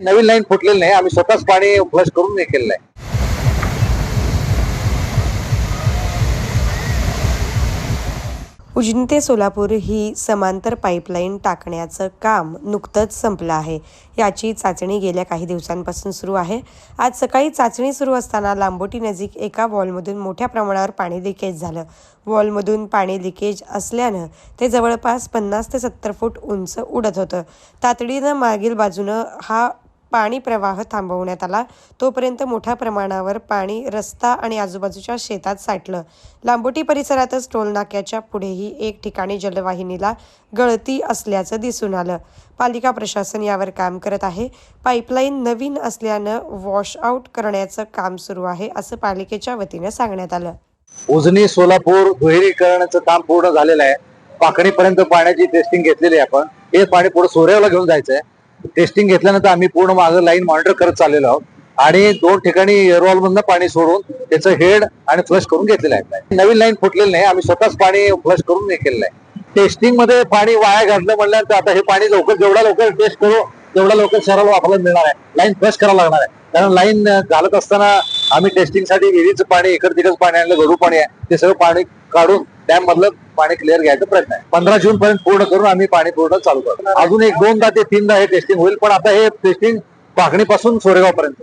नवीन line फुटलेली नाही. आम्ही स्वतःच पाणी फ्लश करून हे केलेलं आहे. उजनी ते सोलापूर ही समांतर पाईपलाईन टाकण्याचं काम नुकतंच संपलं आहे. याची चाचणी गेल्या काही दिवसांपासून सुरू आहे. आज सकाळी चाचणी सुरू असताना लांबोटी नजीक एका वॉलमधून मोठ्या प्रमाणावर पाणी लिकेज झालं. वॉलमधून पाणी लिकेज असल्यानं ते जवळपास पन्नास ते सत्तर फूट उंच उडत होतं. तातडीनं मागील बाजूनं हा पाणी प्रवाह थांबवण्यात आला. तोपर्यंत मोठ्या प्रमाणावर पाणी रस्ता आणि आजूबाजूच्या शेतात साठलं. लांबोटी परिसरातच टोलनाक्याच्या पुढेही एक ठिकाणी जलवाहिनीला गळती असल्याचं दिसून आलं. पालिका प्रशासन यावर काम करत आहे. पाईपलाईन नवीन असल्यानं वॉश आऊट करण्याचं काम सुरू आहे असं पालिकेच्या वतीनं सांगण्यात आलं. उजनी सोलापूर दुहेरीकरणाचं काम पूर्ण झालेलं आहे. पाकणीपर्यंत पाण्याची टेस्टिंग घेतलेली आहे आपण. हे पाणी पुढे सोऱ्याला घेऊन जायचं आहे टेस्टिंग घेतल्यानंतर आम्ही पूर्ण मागं लाईन मॉनिटर करत चाललेलो आहोत. आणि दोन ठिकाणी एअरवॉल मधनं पाणी सोडून त्याचं हेड आणि फ्लश करून घेतलेलं आहे. नवीन लाईन फुटलेली नाही आम्ही स्वतःच पाणी फ्लश करून हे केलेलं आहे. टेस्टिंगमध्ये पाणी वाया घातलं म्हणल्यानंतर आता हे पाणी लवकर जेवढा लवकर टेस्ट करू तेवढा लवकर शहराला वापरायला मिळणार आहे. लाईन फ्लश करावं लागणार आहे. कारण लाईन घालत असताना आम्ही टेस्टिंगसाठी विहिरीचं पाणी इकड तिकडच पाणी आणलं गढू पाणी आहे. ते सगळं पाणी काढून डॅम मधलं पाणी क्लिअर घ्यायचा प्रयत्न आहे. पंधरा जून पर्यंत पूर्ण करून आम्ही पाणी पूर्ण चालू करतो. अजून एक दोनदा ते तीनदा हे टेस्टिंग होईल पण आता हे टेस्टिंग पाकणीपासून सोरेगाव पर्यंत